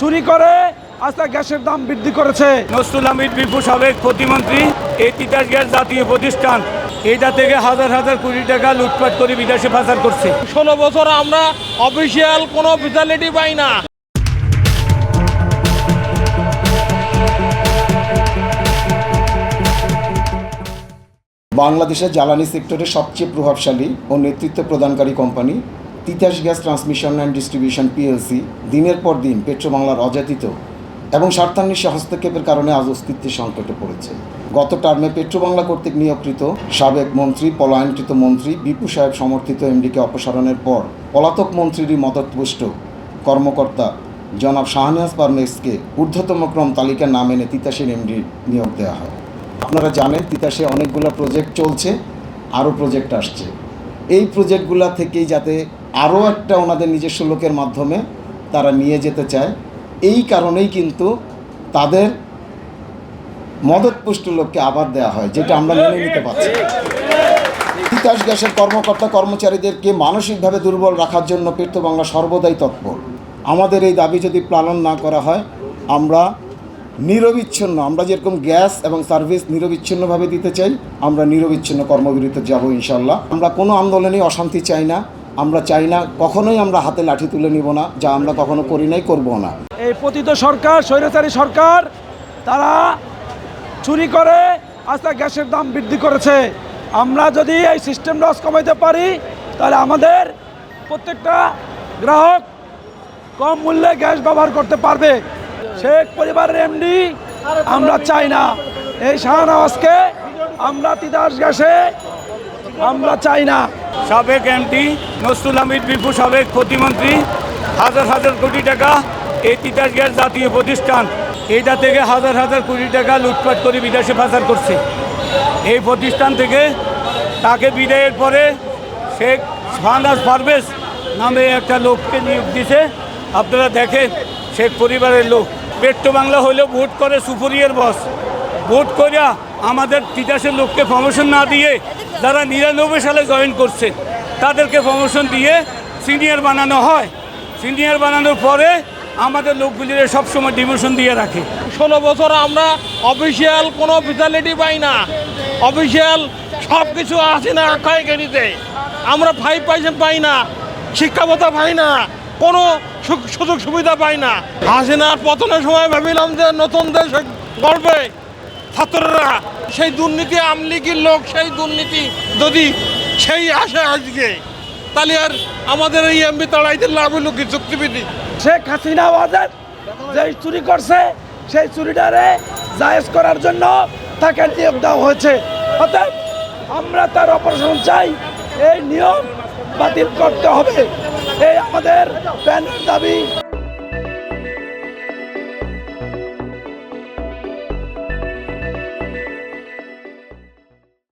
চুরি করে আজকে গ্যাসের দাম বৃদ্ধি করেছে। নসরুল হামিদ বিপু সাবেক প্রতিমন্ত্রী এই তিতাস গ্যাস জাতীয় প্রতিষ্ঠান। এটা থেকে হাজার হাজার কোটি টাকা লুটপাট করে বিদেশে পাচার করছে। ষোলো বছর আমরা অফিসিয়াল কোনো ফেসিলিটি পাই না। বাংলাদেশের জ্বালানি সেক্টরে সবচেয়ে প্রভাবশালী ও নেতৃত্ব প্রদানকারী company Titas gas transmission and distribution PLC দিনের পর দিন পেট্রোবাংলার অযাচিত এবং স্বার্থান্বেষী হস্তক্ষেপের কারণে আজ অস্তিত্বের সংকটে পড়েছে। গত টার্মে পেট্রোবাংলা কর্তৃক নিয়োগকৃত সাবেক মন্ত্রী, পলায়নকৃত মন্ত্রী বিপু সাহেব সমর্থিত এমডিকে অপসারণের পর পলাতক মন্ত্রীরই মদতপুষ্ট কর্মকর্তা জনাব শাহনিয়াজ পারমেক্সকে ঊর্ধ্বতম ক্রম তালিকা না মেনে তিতাসের এমডি নিয়োগ দেওয়া হয়। আপনারা জানেন তিতাসে অনেকগুলো প্রজেক্ট চলছে, আরও প্রজেক্ট আসছে। এই প্রজেক্টগুলো থেকেই যাতে আরও একটা ওনাদের নিজস্ব লোকের মাধ্যমে তারা নিয়ে যেতে চায়। এই কারণেই কিন্তু তাদের মদতপুষ্ট লোককে আবার দেওয়া হয়, যেটা আমরা মেনে নিতে পারছি। তিতাস গ্যাসের কর্মকর্তা, কর্মচারীদেরকে মানসিকভাবে দুর্বল রাখার জন্য পেট্রো বাংলা সর্বদাই তৎপর। আমাদের এই দাবি যদি পালন না করা হয়, আমরা নিরবিচ্ছিন্ন, আমরা যেরকম গ্যাস এবং সার্ভিস নিরবিচ্ছিন্নভাবে দিতে চাই, আমরা নিরবিচ্ছিন্ন কর্মবিরতিতে যাব ইনশাল্লাহ আমরা কোনো আন্দোলনেই অশান্তি চাই না। আমরা চাই না, কখনোই আমরা হাতে লাঠি তুলে নিব না, যা আমরা কখনো করি নাই, করব না। এই পতিত সরকার, স্বৈরাচারী সরকার, তারা চুরি করে আস্তে গ্যাসের দাম বৃদ্ধি করেছে। আমরা যদি এই সিস্টেম লস কমাইতে পারি, তাহলে আমাদের প্রত্যেকটা গ্রাহক কম মূল্যে গ্যাস ব্যবহার করতে পারবে। শেখ পরিবারের এমডি আমরা চাই না। এই শাহনওয়াজকে আমরা তিতাস গ্যাসে আমরা চাই না। সাবেক এমপি নসরুল হামিদ বিপু, সাবেক প্রতিমন্ত্রী, হাজার হাজার কোটি টাকা এই তিতাস গ্যাস জাতীয় প্রতিষ্ঠান। এইটা থেকে হাজার হাজার কোটি টাকা লুটপাট করে বিদেশে পাচার করছে। এই প্রতিষ্ঠান থেকে তাকে বিদায়ের পরে শেখ শাহনাজ পারভেজ নামে একটা লোককে নিয়োগ দিছে। আপনারা দেখেন, শেখ পরিবারের লোক। পেট্রো বাংলা হইলেও ভোট করে সুপরিয়ের বস। ভোট করিয়া আমাদের তিতাসের লোককে প্রমোশন না দিয়ে যারা নিরানব্বই সালে জয়েন করছে, তাদেরকে প্রমোশন দিয়ে সিনিয়র বানানো হয়। সিনিয়র বানানোর পরে আমাদের লোকগুলির সবসময় ডিমোশন দিয়ে রাখে। ষোলো বছর আমরা অফিসিয়াল কোনো ফেসিলিটি পাই না। অফিসিয়াল সব কিছু আসে না আখ্যায়িকারিতে আমরা ফাইভ পার্সেন্ট পাই না শিক্ষা ভাতা পাই না, কোনো সুযোগ সুবিধা পাই না। হাসিনার পতনের সময় ভাবিলাম যে নতুন দেশ গড়বে। ছাত্ররা সেই দুর্নীতি আমলিগির লোক, সেই দুর্নীতি যদি সেই আসে আজকে, তাহলে আর আমাদের এই এমবি তাড়াইতে লাভ হলো কি চুক্তিবিধি শেখ হাসিনা ওয়াজেদ যে চুরি করছে, সেই চুরিটারে জায়েজ করার জন্য তাকে নিয়োগ দেওয়া হয়েছে। অর্থাৎ আমরা তার অপারেশন চাই, এই নিয়ম বাতিল করতে হবে। এই আমাদের প্যানের দাবি